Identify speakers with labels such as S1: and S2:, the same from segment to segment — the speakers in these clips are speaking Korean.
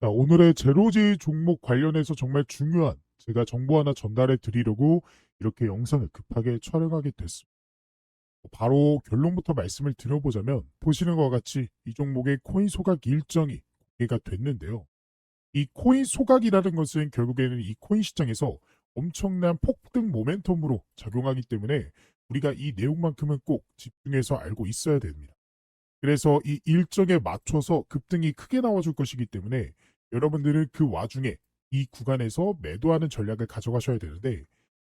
S1: 자, 오늘의 제로지 종목 관련해서 정말 중요한 제가 정보 하나 전달해 드리려고 이렇게 영상을 급하게 촬영하게 됐습니다. 바로 결론부터 말씀을 드려보자면 보시는 것과 같이 이 종목의 코인 소각 일정이 공개가 됐는데요. 이 코인 소각이라는 것은 결국에는 이 코인 시장에서 엄청난 폭등 모멘텀으로 작용하기 때문에 우리가 이 내용만큼은 꼭 집중해서 알고 있어야 됩니다. 그래서 이 일정에 맞춰서 급등이 크게 나와줄 것이기 때문에 여러분들은 그 와중에 이 구간에서 매도하는 전략을 가져가셔야 되는데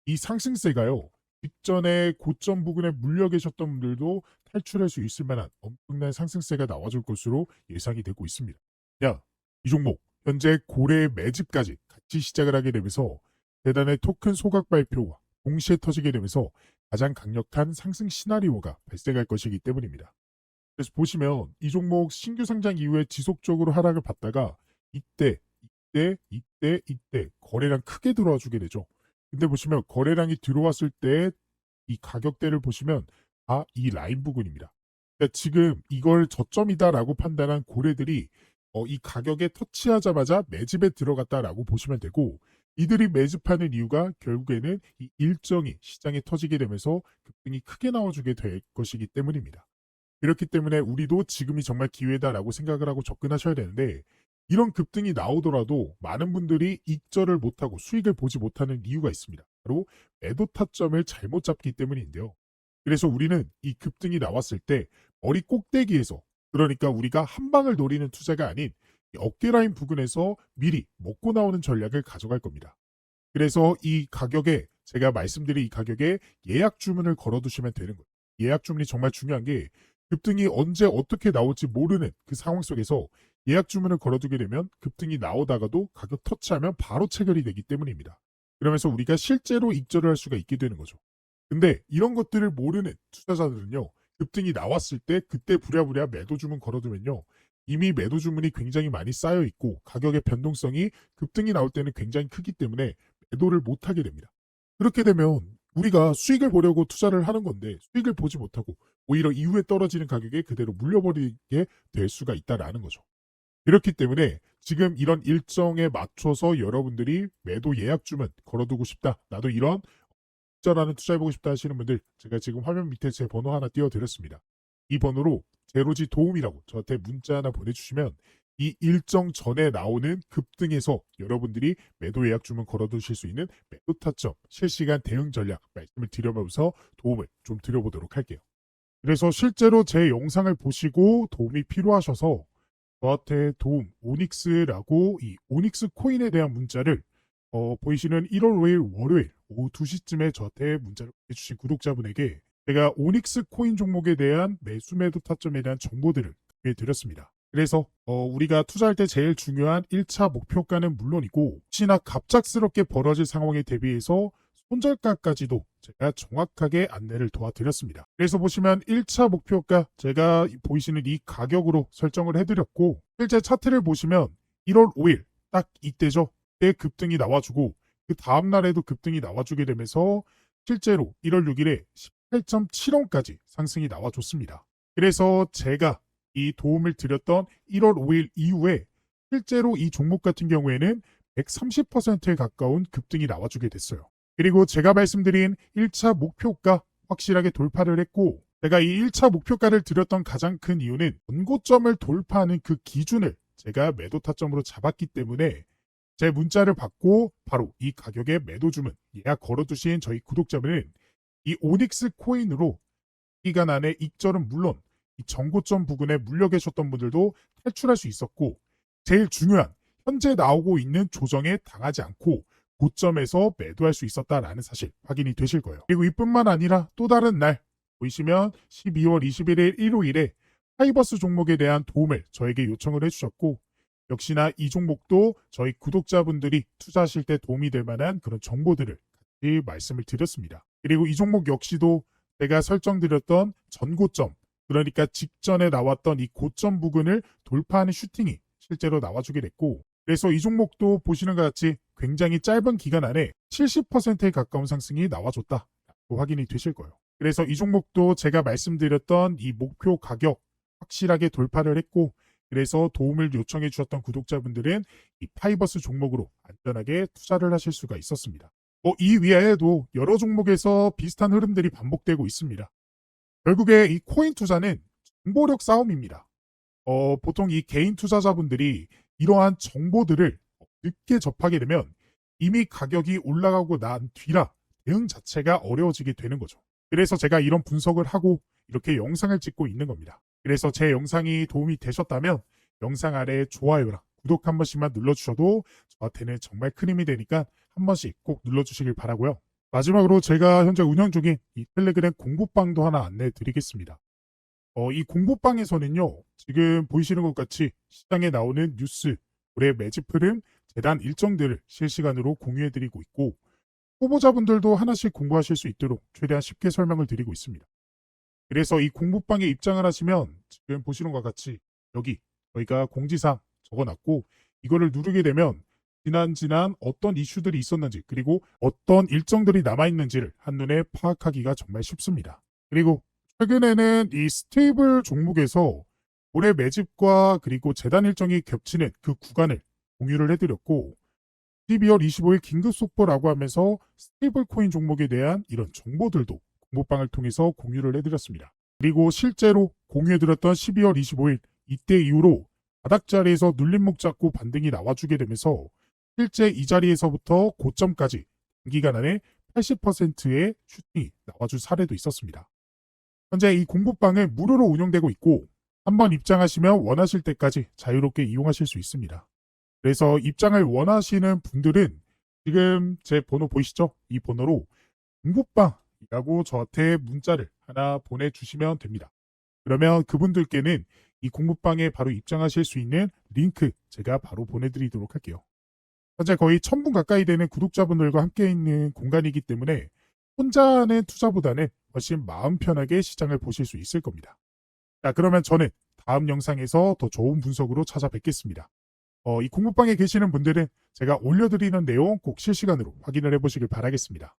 S1: 이 상승세가요. 직전에 고점 부근에 물려 계셨던 분들도 탈출할 수 있을 만한 엄청난 상승세가 나와줄 것으로 예상이 되고 있습니다. 야, 이 종목 현재 고래 매집까지 같이 시작을 하게 되면서 대단의 토큰 소각 발표와 동시에 터지게 되면서 가장 강력한 상승 시나리오가 발생할 것이기 때문입니다. 그래서 보시면 이 종목 신규 상장 이후에 지속적으로 하락을 받다가 이때, 이때, 이때, 이때 거래량 크게 들어와 주게 되죠. 근데 보시면 거래량이 들어왔을 때 이 가격대를 보시면 다 이 라인 부근입니다. 그러니까 지금 이걸 저점이다라고 판단한 고래들이 어, 이 가격에 터치하자마자 매집에 들어갔다라고 보시면 되고 이들이 매집하는 이유가 결국에는 이 일정이 시장에 터지게 되면서 급등이 크게 나와주게 될 것이기 때문입니다. 그렇기 때문에 우리도 지금이 정말 기회다라고 생각을 하고 접근하셔야 되는데 이런 급등이 나오더라도 많은 분들이 익절을 못하고 수익을 보지 못하는 이유가 있습니다. 바로 매도 타점을 잘못 잡기 때문인데요. 그래서 우리는 이 급등이 나왔을 때 머리 꼭대기에서 그러니까 우리가 한 방을 노리는 투자가 아닌 이 어깨 라인 부근에서 미리 먹고 나오는 전략을 가져갈 겁니다. 그래서 이 가격에 제가 말씀드린 이 가격에 예약 주문을 걸어두시면 되는 거예요. 예약 주문이 정말 중요한 게 급등이 언제 어떻게 나올지 모르는 그 상황 속에서 예약 주문을 걸어두게 되면 급등이 나오다가도 가격 터치하면 바로 체결이 되기 때문입니다. 그러면서 우리가 실제로 익절을 할 수가 있게 되는 거죠. 근데 이런 것들을 모르는 투자자들은요. 급등이 나왔을 때 그때 부랴부랴 매도 주문 걸어두면요. 이미 매도 주문이 굉장히 많이 쌓여 있고 가격의 변동성이 급등이 나올 때는 굉장히 크기 때문에 매도를 못 하게 됩니다. 그렇게 되면 우리가 수익을 보려고 투자를 하는 건데 수익을 보지 못하고 오히려 이후에 떨어지는 가격에 그대로 물려버리게 될 수가 있다라는 거죠. 그렇기 때문에 지금 이런 일정에 맞춰서 여러분들이 매도 예약 주문 걸어두고 싶다. 나도 이런 적절하는 투자해보고 싶다 하시는 분들 제가 지금 화면 밑에 제 번호 하나 띄워드렸습니다. 이 번호로 제로지 도움이라고 저한테 문자 하나 보내주시면 이 일정 전에 나오는 급등에서 여러분들이 매도 예약 주문 걸어두실 수 있는 매도 타점 실시간 대응 전략 말씀을 드려보면서 도움을 좀 드려보도록 할게요. 그래서 실제로 제 영상을 보시고 도움이 필요하셔서 저한테 도움 오닉스라고 이 오닉스 코인에 대한 문자를 어, 보이시는 1월 5일 월요일 오후 2시쯤에 저한테 문자를 보내주신 구독자분에게 제가 오닉스 코인 종목에 대한 매수 매도 타점에 대한 정보들을 드렸습니다. 그래서 어, 우리가 투자할 때 제일 중요한 1차 목표가는 물론이고 혹시나 갑작스럽게 벌어질 상황에 대비해서 손절가까지도 제가 정확하게 안내를 도와드렸습니다. 그래서 보시면 1차 목표가 제가 보이시는 이 가격으로 설정을 해드렸고 실제 차트를 보시면 1월 5일 딱 이때죠. 때 급등이 나와주고 그 다음 날에도 급등이 나와주게 되면서 실제로 1월 6일에 18.7원까지 상승이 나와줬습니다. 그래서 제가 이 도움을 드렸던 1월 5일 이후에 실제로 이 종목 같은 경우에는 130%에 가까운 급등이 나와주게 됐어요. 그리고 제가 말씀드린 1차 목표가 확실하게 돌파를 했고 제가 이 1차 목표가를 드렸던 가장 큰 이유는 원고점을 돌파하는 그 기준을 제가 매도 타점으로 잡았기 때문에 제 문자를 받고 바로 이 가격에 매도 주문 예약 걸어두신 저희 구독자분은 이 오닉스 코인으로 기간 안에 익절은 물론 이 정고점 부근에 물려 계셨던 분들도 탈출할 수 있었고 제일 중요한 현재 나오고 있는 조정에 당하지 않고 고점에서 매도할 수 있었다라는 사실 확인이 되실 거예요. 그리고 이뿐만 아니라 또 다른 날 보이시면 12월 21일 일요일에 하이버스 종목에 대한 도움을 저에게 요청을 해주셨고 역시나 이 종목도 저희 구독자분들이 투자하실 때 도움이 될 만한 그런 정보들을 같이 말씀을 드렸습니다. 그리고 이 종목 역시도 제가 설정드렸던 전고점 그러니까 직전에 나왔던 이 고점 부근을 돌파하는 슈팅이 실제로 나와주게 됐고 그래서 이 종목도 보시는 것 같이 굉장히 짧은 기간 안에 70%에 가까운 상승이 나와줬다. 확인이 되실 거예요. 그래서 이 종목도 제가 말씀드렸던 이 목표 가격 확실하게 돌파를 했고 그래서 도움을 요청해 주셨던 구독자분들은 이 파이버스 종목으로 안전하게 투자를 하실 수가 있었습니다. 뭐 이 위에도 여러 종목에서 비슷한 흐름들이 반복되고 있습니다. 결국에 이 코인 투자는 정보력 싸움입니다. 어, 보통 이 개인 투자자분들이 이러한 정보들을 늦게 접하게 되면 이미 가격이 올라가고 난 뒤라 대응 자체가 어려워지게 되는 거죠. 그래서 제가 이런 분석을 하고 이렇게 영상을 찍고 있는 겁니다. 그래서 제 영상이 도움이 되셨다면 영상 아래 좋아요랑 구독 한 번씩만 눌러주셔도 저한테는 정말 큰 힘이 되니까 한 번씩 꼭 눌러주시길 바라고요. 마지막으로 제가 현재 운영 중인 이 텔레그램 공부방도 하나 안내해 드리겠습니다. 어, 이 공부방에서는요, 지금 보이시는 것 같이 시장에 나오는 뉴스, 올해 매집 흐름, 재단 일정들을 실시간으로 공유해 드리고 있고, 후보자분들도 하나씩 공부하실 수 있도록 최대한 쉽게 설명을 드리고 있습니다. 그래서 이 공부방에 입장을 하시면 지금 보시는 것과 같이 여기 저희가 공지사항 적어놨고 이거를 누르게 되면 지난 지난 어떤 이슈들이 있었는지 그리고 어떤 일정들이 남아있는지를 한눈에 파악하기가 정말 쉽습니다. 그리고 최근에는 이 스테이블 종목에서 올해 매집과 그리고 재단 일정이 겹치는 그 구간을 공유를 해드렸고 12월 25일 긴급 속보라고 하면서 스테이블 코인 종목에 대한 이런 정보들도 공부방을 통해서 공유를 해드렸습니다. 그리고 실제로 공유해드렸던 12월 25일 이때 이후로 바닥 자리에서 눌림목 잡고 반등이 나와주게 되면서 실제 이 자리에서부터 고점까지 단기간 안에 80%의 슈팅이 나와줄 사례도 있었습니다. 현재 이 공부방은 무료로 운영되고 있고 한번 입장하시면 원하실 때까지 자유롭게 이용하실 수 있습니다. 그래서 입장을 원하시는 분들은 지금 제 번호 보이시죠? 이 번호로 공부방이라고 저한테 문자를 하나 보내주시면 됩니다. 그러면 그분들께는 이 공부방에 바로 입장하실 수 있는 링크 제가 바로 보내드리도록 할게요. 현재 거의 1000분 가까이 되는 구독자분들과 함께 있는 공간이기 때문에 혼자 하는 투자보다는 훨씬 마음 편하게 시장을 보실 수 있을 겁니다. 자, 그러면 저는 다음 영상에서 더 좋은 분석으로 찾아뵙겠습니다. 어, 이 공부방에 계시는 분들은 제가 올려드리는 내용 꼭 실시간으로 확인을 해보시길 바라겠습니다.